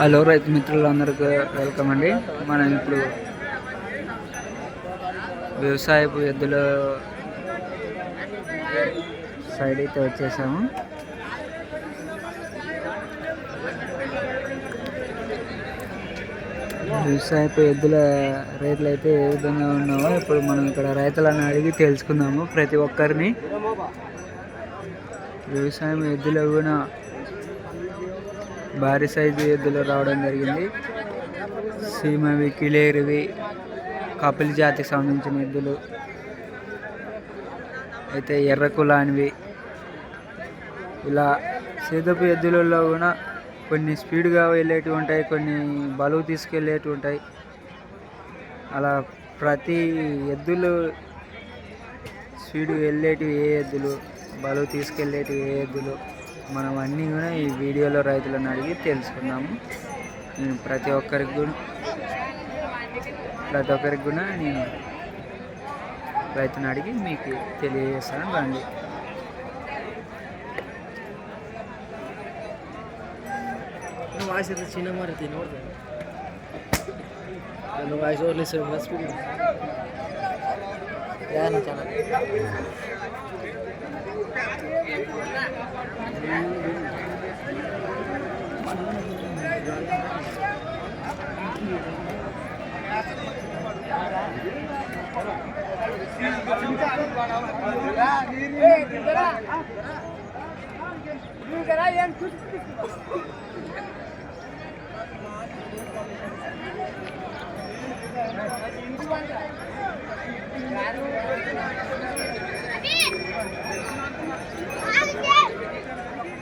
Hello రైతు మిత్రులందరికీ welcome అండి. మనం ఇప్పుడు వ్యవసాయపు ఎద్దుల సైడ్ అయితే వచ్చేసాము. వ్యవసాయపు ఎద్దుల రేట్లు అయితే ఏ విధంగా ఉన్నామో ఇప్పుడు మనం ఇక్కడ రైతులను అడిగి తెలుసుకుందాము ప్రతి ఒక్కరిని. వ్యవసాయం ఎద్దులు కూడా భారీ సైజు ఎద్దులు రావడం జరిగింది. సీమవి కిలేరివి కపిల్ జాతికి సంబంధించిన ఎద్దులు. అయితే ఎర్ర కులానివి. ఇలా సేదపు ఎద్దులలో కూడా కొన్ని స్పీడ్గా వెళ్ళేటివి ఉంటాయి కొన్ని బలువు తీసుకెళ్ళేటివి ఉంటాయి. అలా ప్రతి ఎద్దులు స్పీడ్ వెళ్ళేటివి ఏ ఎద్దులు బలువు తీసుకెళ్ళేటివి ఏ ఎద్దులు? మనం అన్నీ కూడా ఈ వీడియోలో రైతులను అడిగి తెలుసుకున్నాము నేను ప్రతి ఒక్కరికి కూడా ప్రతి ఒక్కరికి కూడా నేను రైతుని అడిగి మీకు తెలియజేస్తాను. రండి. వాయిస్ చిన్న మరి తినకూడదు వాయిస్ ఓన్లీ చాలా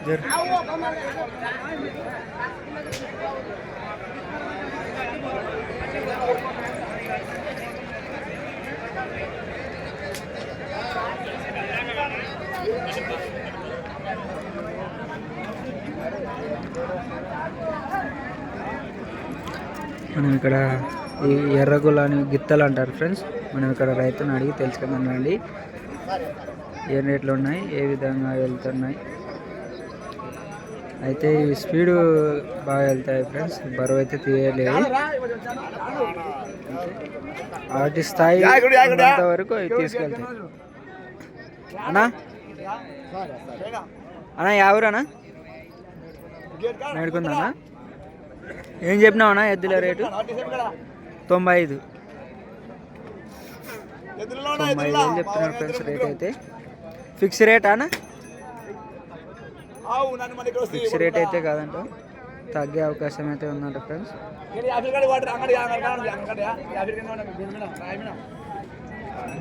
Jer. మనం ఇక్కడ ఈ ఎర్రగులని గిత్తలు అంటారు ఫ్రెండ్స్. మనం ఇక్కడ రైతుని అడిగి తెలుసుకుందామండి ఏ రేట్లు ఉన్నాయి? ఏ విధంగా వెళ్తున్నాయి? అయితే ఈ స్పీడ్ బాగా వెళ్తాయి ఫ్రెండ్స్. బరువు అయితే తీయలేదు. వాటి స్థాయి వరకు అవి తీసుకెళ్తాయి. అన్నా? అన్నా యావరన్నా నేడుకుందానా ఏం చెప్పినావు అన్నా ఎద్దుల రేటు? తొంభై ఐదు. తొంభై ఐదు వేలు చెప్తున్నారు ఫ్రెండ్స్ రేట్ అయితే. ఫిక్స్ రేట్ అన్నా? ఫిక్స్ రేట్ అయితే కాదంట. తగ్గే అవకాశం అయితే ఉందంట ఫ్రెండ్స్.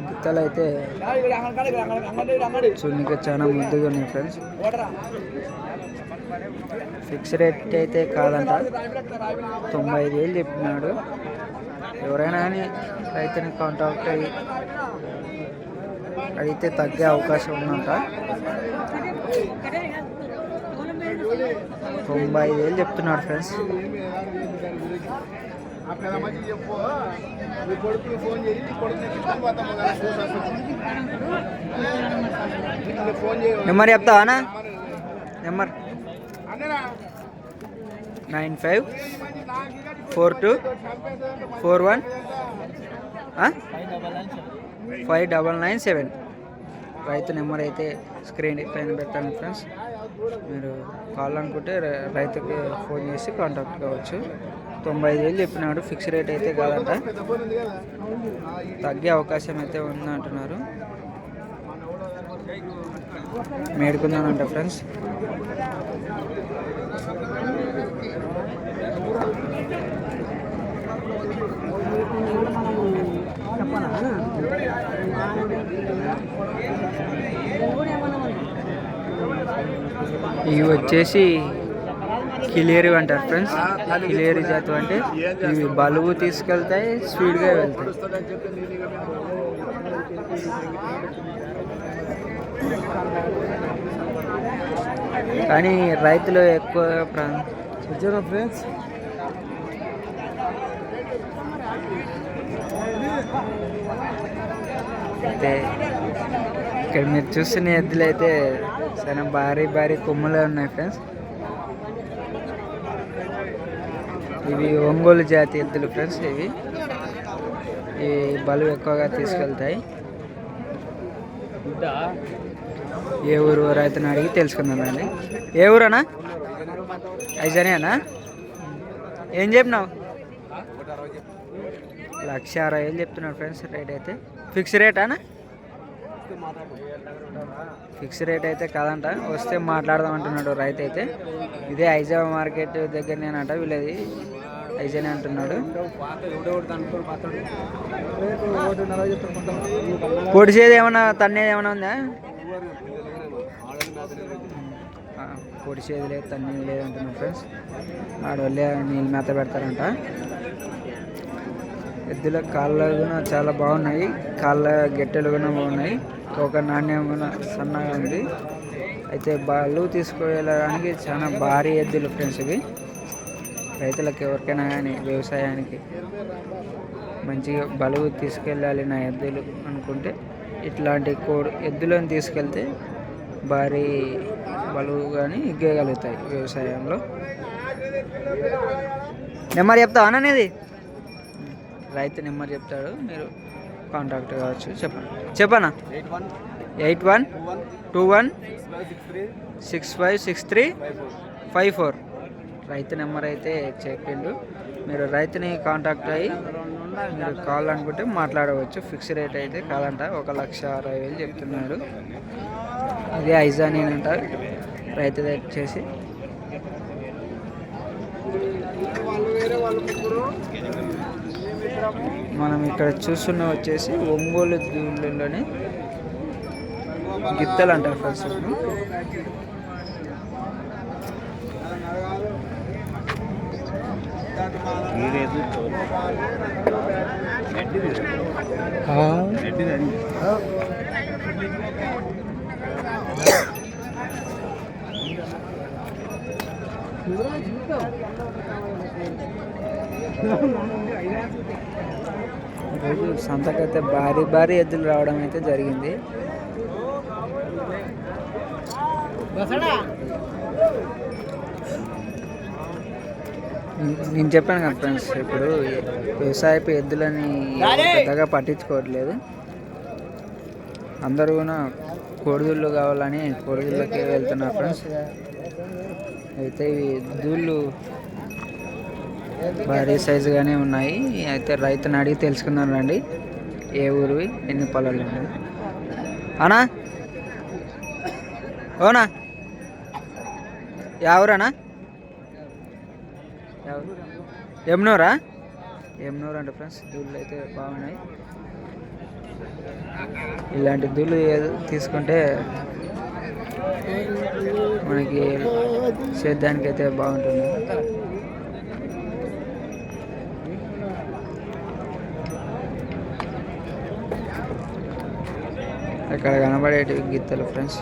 గుత్తలు అయితే చూడడానికి చాలా ముద్దుగా ఉన్నాయి ఫ్రెండ్స్ ఫిక్స్ రేట్ అయితే కాదంట. తొంభై ఐదు వేలు చెప్పినాడు. ఎవరైనా కానీ రైతుని కాంటాక్ట్ అయ్యి అడిగితే తగ్గే అవకాశం ఉందంట. తొంభై ఐదు వేలు చెప్తున్నాడు ఫ్రెండ్స్ నెంబర్ చెప్తావా number. Nine five four two four one. Five double nine seven. రైతు నెంబర్ అయితే స్క్రీన్ పైన పెట్టండి ఫ్రెండ్స్. మీరు కాల్ అనుకుంటే రై- రైతుకి ఫోన్ చేసి కాంటాక్ట్ కావచ్చు. తొంభై ఐదు వేలు చెప్పినాడు. ఫిక్స్ రేట్ అయితే కాదంట. తగ్గే అవకాశం అయితే ఉంది అంటున్నారు మేడుకుందానంట ఫ్రెండ్స్. ఇవి వచ్చేసి కిలేరి అంటారు ఫ్రెండ్స్ కిలేరి జాతి అంటే ఇవి బలువు తీసుకెళ్తాయి స్పీడ్గా వెళ్తాయి. కానీ రైతులు ఎక్కువ ఫ్రెండ్స్ అయితే ఇక్కడ మీరు చూస్తున్న ఎద్దులు అయితే చాలా భారీ భారీ కొమ్ములే ఉన్నాయి ఫ్రెండ్స్ ఇవి ఒంగోలు జాతి ఎద్దులు ఫ్రెండ్స్ ఇవి. ఈ బలు ఎక్కువగా తీసుకెళ్తాయి. ఏ ఊరు రైతుని అడిగి తెలుసుకుందామండి ఏ ఊరనా? ఐజనేనా? ఏం చెప్పినావు? లక్ష అరవై వేలు చెప్తున్నాడు ఫ్రెండ్స్ రేట్ అయితే. ఫిక్స్ రేటానా ఫిక్స్ రేట్ అయితే కాదంట. వస్తే మాట్లాడదాం అంటున్నాడు రైతు అయితే. ఇదే ఐజా మార్కెట్ దగ్గరనేనట వీళ్ళది. ఐజానే అంటున్నాడు. పొడిచేది ఏమన్నా తన్నేది ఏమైనా ఉందా? ఆ, పొడిచేది లేదు తన్నేది లేదు అంటున్నాడు ఫ్రెండ్స్. ఆడవాళ్ళే నీళ్ళు మేత పెడతారంట. ఎద్దుల కాళ్ళ కూడా చాలా బాగున్నాయి. కాళ్ళ గెట్టెలు కూడా బాగున్నాయి. ఒక నాణ్యం కూడా సన్నగా ఉంది. అయితే బళ్ళు తీసుకువెళ్ళడానికి చాలా భారీ ఎద్దులు ఫ్రెండ్స్ ఇవి. రైతులకు ఎవరికైనా కానీ వ్యవసాయానికి మంచిగా బలువు తీసుకెళ్ళాలి నా ఎద్దులు అనుకుంటే ఇట్లాంటి కోడి ఎద్దులను తీసుకెళ్తే భారీ బలువు కానీ ఇగ్గగలుగుతాయి వ్యవసాయంలో. నెంబర్ చెప్తావా అనేది రైతు నెంబర్ చెప్తాడు. మీరు కాంటాక్ట్ కావచ్చు. చెప్పండి చెప్పనా? Eight one two one six five six three five four. రైతు నెంబర్ అయితే చెప్పిండు మీరు రైతుని కాంటాక్ట్ అయ్యి మీరు కాల్ అనుకుంటే మాట్లాడవచ్చు. ఫిక్స్ రేట్ అయితే కాదంట. ఒక లక్ష అరవై వేలు చెప్తున్నాడు ఇది ఐజానీ అంట. రైతు వచ్చేసి మనం ఇక్కడ చూస్తున్న వచ్చేసి ఒంగోలు దూళ్ళలోని గిత్తలు అంటారు ఫస్ట్ ఈరోజు సంతకైతే భారీ భారీ ఎద్దులు రావడం అయితే జరిగింది. నేను- నేను చెప్పాను కదా ఫ్రెండ్స్ ఇప్పుడు వ్యవసాయపు ఎద్దులని పెద్దగా పట్టించుకోవట్లేదు. అందరూ కూడా కోడిదుళ్ళు కావాలని కోడిదుళ్ళకి వెళ్తున్నారు ఫ్రెండ్స్. అయితే ఇవి దూళ్ళు భారీ సైజుగానే ఉన్నాయి. అయితే రైతుని అడిగి తెలుసుకుందాం రండి ఏ ఊరివి ఎన్ని పొలాలు ఉన్నాయి? అనా? ఓనా? ఎవరనా ఎమ్నూరా? ఎమ్నూరు అంటే ఫ్రెండ్స్. దూళ్ళు అయితే బాగున్నాయి. ఇలాంటి దూళ్ళు ఏదో తీసుకుంటే మనకి సేద్యానికి అయితే బాగుంటుంది. ఇక్కడ కనబడేటివి గిత్తలు ఫ్రెండ్స్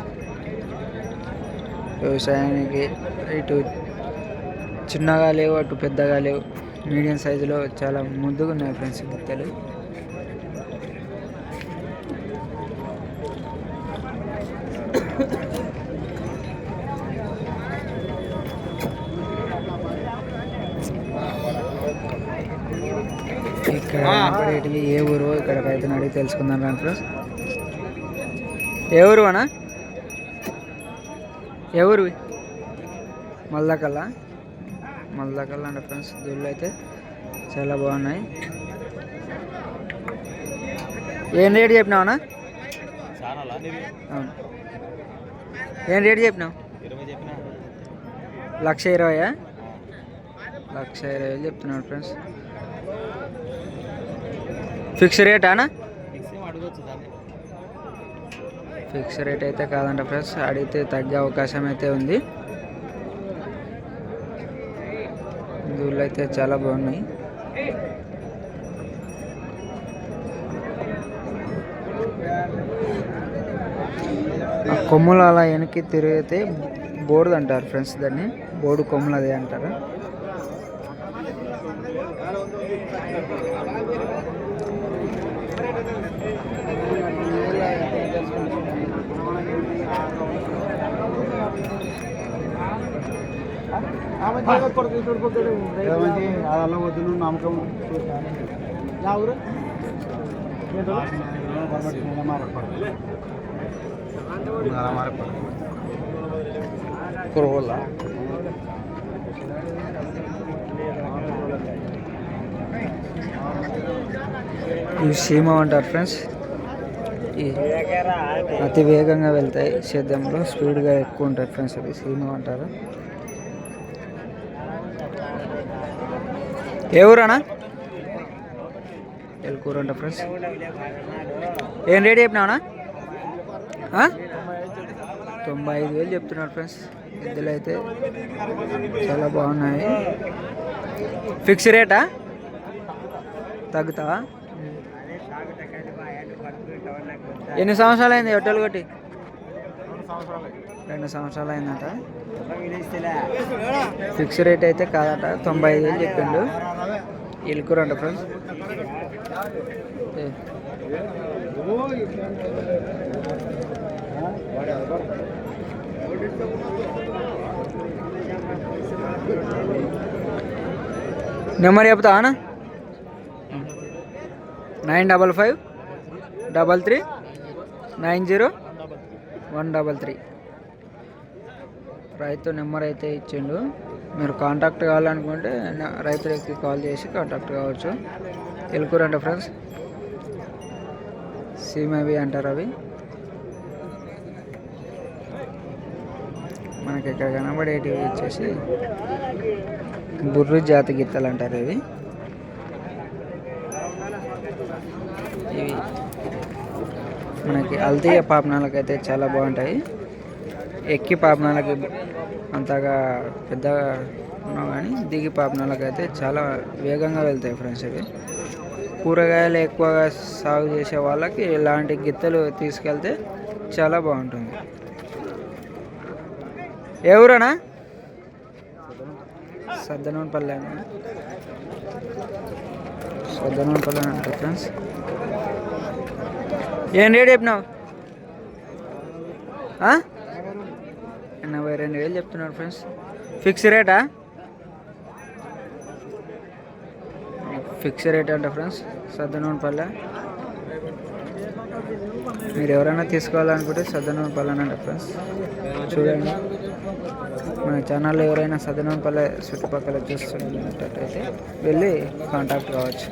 వ్యవసాయానికి ఇటు చిన్నగా లేవు అటు పెద్దగా లేవు. మీడియం సైజులో చాలా ముద్దుగా ఉన్నాయి ఫ్రెండ్స్ గిత్తలు ఇక్కడ ఏ ఊరు ఇక్కడ రైతుని అడిగి తెలుసుకుందాం ఫ్రెండ్స్ ఊరు అనా ఊరు మల్దకల్లా? మల్దకల్లా అంటే ఫ్రెండ్స్ దూళ్ళు అయితే చాలా బాగున్నాయి. ఏం రేట్ చెప్పినావనా అవును. ఏం రేట్ చెప్పినావు? ఇరవై చెప్పిన? లక్ష ఇరవయా? లక్ష ఇరవై చెప్తున్నాడు ఫ్రెండ్స్. ఫిక్స్ రేటానా అడగచ్చు దాన్ని ఫిక్స్ రేట్ అయితే కాదంట ఫ్రెండ్స్. అడిగితే తగ్గే అవకాశం అయితే ఉంది. దూళ్ళు అయితే చాలా బాగున్నాయి. ఆ కొమ్ములు అలా వెనక్కి తిరిగితే బోర్డు అంటారు ఫ్రెండ్స్ దాన్ని. బోర్డు కొమ్ములు అదే అంటారు. అలా వద్దు నమ్మకం ఎవరు కురవల్ల ఇవి సీమ అంటారు ఫ్రెండ్స్ ఈ అతి వేగంగా వెళ్తాయి సేద్యంలో స్పీడ్గా ఎక్కువ ఉంటాయి ఫ్రెండ్స్ అవి సీమ అంటారు. ఏ ఊరనా ఎల్కూరు అంట ఫ్రెండ్స్. ఏం రేట్ చెప్పినావునా? తొంభై ఐదు వేలు చెప్తున్నారు ఫ్రెండ్స్. ఎద్దులు అయితే చాలా బాగున్నాయి. ఫిక్స్ రేటా? తగ్గుతావా? ఎన్ని సంవత్సరాలు అయింది హోటల్ కొట్టి? రెండు సంవత్సరాలు అయిందట. ఫిక్స్ రేట్ అయితే కాదట తొంభై ఐదు వేలు చెప్పిండు. ఇల్కూరు ఫ్రెండ్స్. నెంబర్ చెప్తావా nine double five double three nine zero. One double three. రైతు నెంబర్ అయితే ఇచ్చిండు. మీరు కాంటాక్ట్ కావాలనుకుంటే రైతు రైతులకి కాల్ చేసి కాంటాక్ట్ కావచ్చు. ఎలుకూరు అంట ఫ్రెండ్స్. సీమవి అంటారు అవి మనకి ఇక్కడ కనబడేటివి వచ్చేసి బుర్రు జాతి గిత్తలు అంటారు ఇవి మనకి అల్తీయ అయితే చాలా బాగుంటాయి. ఎక్కి పాపనాలకి అంతగా పెద్దగా ఉన్నావు కానీ దిగి పాపనాలకు అయితే చాలా వేగంగా వెళ్తాయి ఫ్రెండ్స్ ఇవి కూరగాయలు ఎక్కువగా సాగు చేసే వాళ్ళకి ఇలాంటి గిత్తలు తీసుకెళ్తే చాలా బాగుంటుంది. ఏ ఊరనా? సద్దనపల్లి అన్న. సద్దనపల్లి అంట ఫ్రెండ్స్ ఏం రేట్ చెప్పినావు? ఎనభై రెండు వేలు చెప్తున్నాడు ఫ్రెండ్స్. ఫిక్స్ రేటా ఫిక్స్ రేట్ అంట ఫ్రెండ్స్ సద్దనపల్లె మీరు ఎవరైనా తీసుకోవాలనుకుంటే సద్దనపల్లె అంట ఫ్రెండ్స్. చూడండి. మన ఛానల్లో ఎవరైనా సదనపల్లె చుట్టుపక్కల చూస్తున్నట్టయితే వెళ్ళి కాంటాక్ట్ కావచ్చు.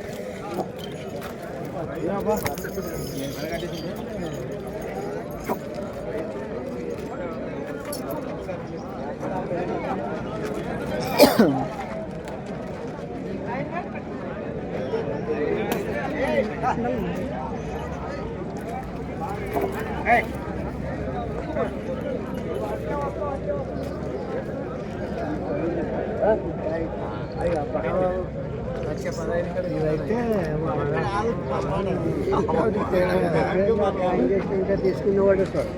తీసుకునేవాడు సార్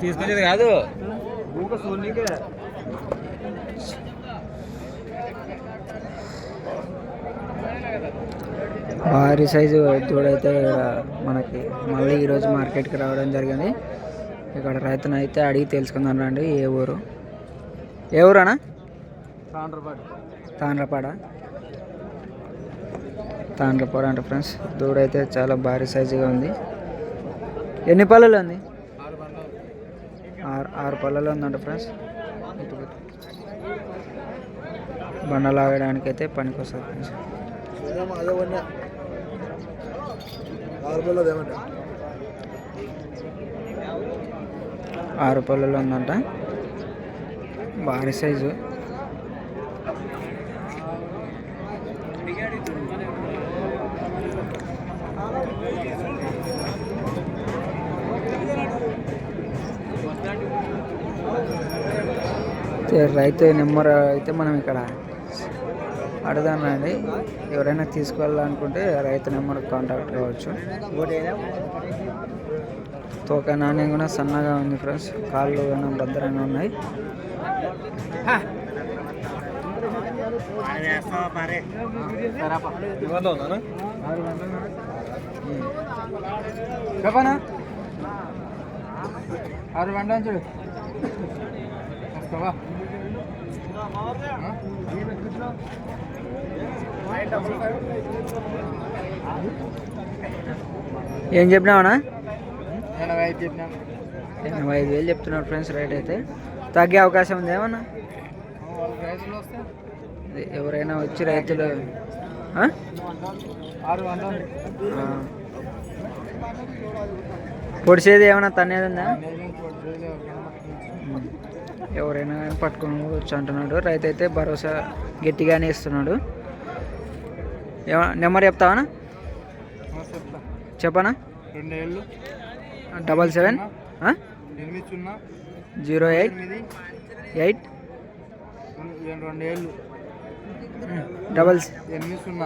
తీసుకొచ్చేది కాదు భారీ సైజు దూడైతే మనకి మళ్ళీ ఈరోజు మార్కెట్కి రావడం జరిగింది. ఇక్కడ రైతును అయితే అడిగి తెలుసుకుందాం రండి ఏ ఊరు? ఏ ఊరనా తాండ్రపాడ. తాండ్రపాడ? అంటే ఫ్రెండ్స్ దూడైతే చాలా భారీ సైజుగా ఉంది. ఎన్ని పళ్ళలు ఉంది? ఆరు ఆరు పళ్ళలో ఉందంట ఫ్రెండ్స్ బండ లాగడానికి అయితే పనికి వస్తుంది ఫ్రెండ్స్ ఆరు పళ్ళలో ఉందంట. భారీ సైజు అయితే రైతు నెంబర్ అయితే మనం ఇక్కడ అడదానండి ఎవరైనా తీసుకెళ్ళాలనుకుంటే రైతు నెంబర్ కాంటాక్ట్ కావచ్చు తోక నాణ్యం కూడా సన్నగా ఉంది ఫ్రెండ్స్. కాళ్ళు కూడా భద్రంగా ఉన్నాయి. చెప్పనా? ఆరు వంట చూడు ఏం చెప్పినావనా ఎనభై ఐదు ఎనభై ఐదు వేలు చెప్తున్నాడు ఫ్రెండ్స్ రైట్ అయితే. తగ్గే అవకాశం ఉంది ఏమన్నా? ఎవరైనా వచ్చి రైతులు. పొడిచేది ఏమైనా తన్నేది ఉందా. ఎవరైనా కానీ పట్టుకొని పోవచ్చు అంటున్నాడు. రైతు అయితే భరోసా గట్టిగానే ఇస్తున్నాడు. నెంబర్ చెప్తావా చెప్తా. చెప్పనా? రెండు ఏళ్ళు double seven? Zero eight? Eight? రెండు- రెండు ఏళ్ళు. డబల్ ఎనిమిది సున్నా.